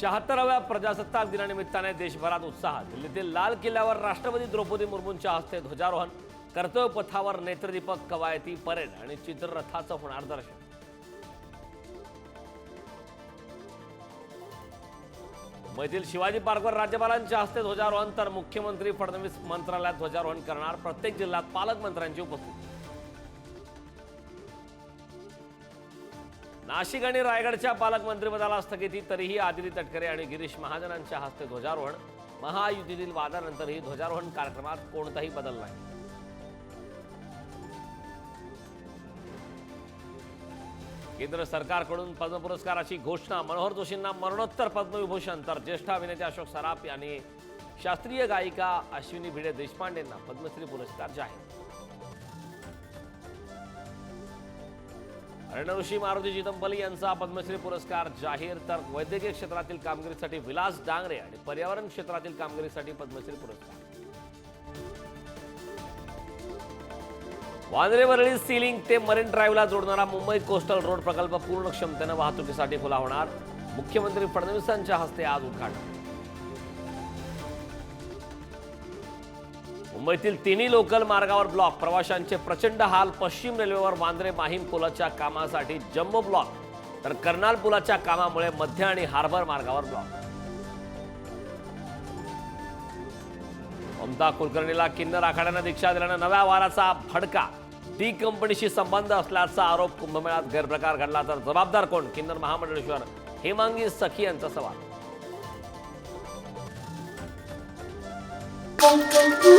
शहात्तराव्या प्रजासत्ताक दिनानिमित्ताने देशभरात उत्साह. दिल्लीतील लाल किल्ल्यावर राष्ट्रपती द्रौपदी मुर्मूंच्या हस्ते ध्वजारोहण कर्तव्यपथावर नेत्रदीपक कवायती परेड आणि चित्ररथाचं होणार दर्शन. मुंबईतील शिवाजी पार्कवर राज्यपालांच्या हस्ते ध्वजारोहण तर मुख्यमंत्री फडणवीस मंत्रालयात ध्वजारोहण करणार प्रत्येक जिल्ह्यात पालकमंत्र्यांची उपस्थिती. नाशिक आणि रायगडच्या पालकमंत्रीपदाला स्थगिती तरीही आदिती तटकरे आणि गिरीश महाजनांच्या हस्ते ध्वजारोहण. महायुतीतील वादानंतरही ध्वजारोहण कार्यक्रमात कोणताही बदल नाही. केंद्र सरकारकडून पद्म पुरस्काराची घोषणा. मनोहर जोशींना मरणोत्तर पद्मविभूषण. तर ज्येष्ठ अभिनेते अशोक सराफ यांनी शास्त्रीय गायिका अश्विनी भिडे देशपांडेंना पद्मश्री पुरस्कार जाहीर. रणऋषी मारुती चिदंबली यांचा पद्मश्री पुरस्कार जाहीर तर वैद्यकीय क्षेत्रातील कामगिरीसाठी विलास डांगरे आणि पर्यावरण क्षेत्रातील कामगिरीसाठी पद्मश्री पुरस्कार. वांद्रे वरळी सीलिंग ते मरीन ड्राईव्हला जोडणारा मुंबई कोस्टल रोड प्रकल्प पूर्ण क्षमतेनं वाहतुकीसाठी खुला होणार. मुख्यमंत्री फडणवीसांच्या हस्ते आज उद्घाटन. मुंबईतील तिन्ही लोकल मार्गावर ब्लॉक प्रवाशांचे प्रचंड हाल पश्चिम रेल्वेवर वांद्रे माहीम पुलाच्या कामासाठी जम्बो ब्लॉक तर कर्नाल पुलाच्या कामामुळे मध्य आणि हार्बर मार्गावर ब्लॉक ममता कुलकर्णीला किन्नर आखाड्यानं दीक्षा दिल्यानं नव्या वाराचा फडका. डी कंपनीशी संबंध असल्याचा आरोप कुंभमेळ्यात गैरप्रकार घडला तर जबाबदार कोण? किन्नर महामंडळेश्वर. हेमांगी सखी यांचा सवाल. Thank you.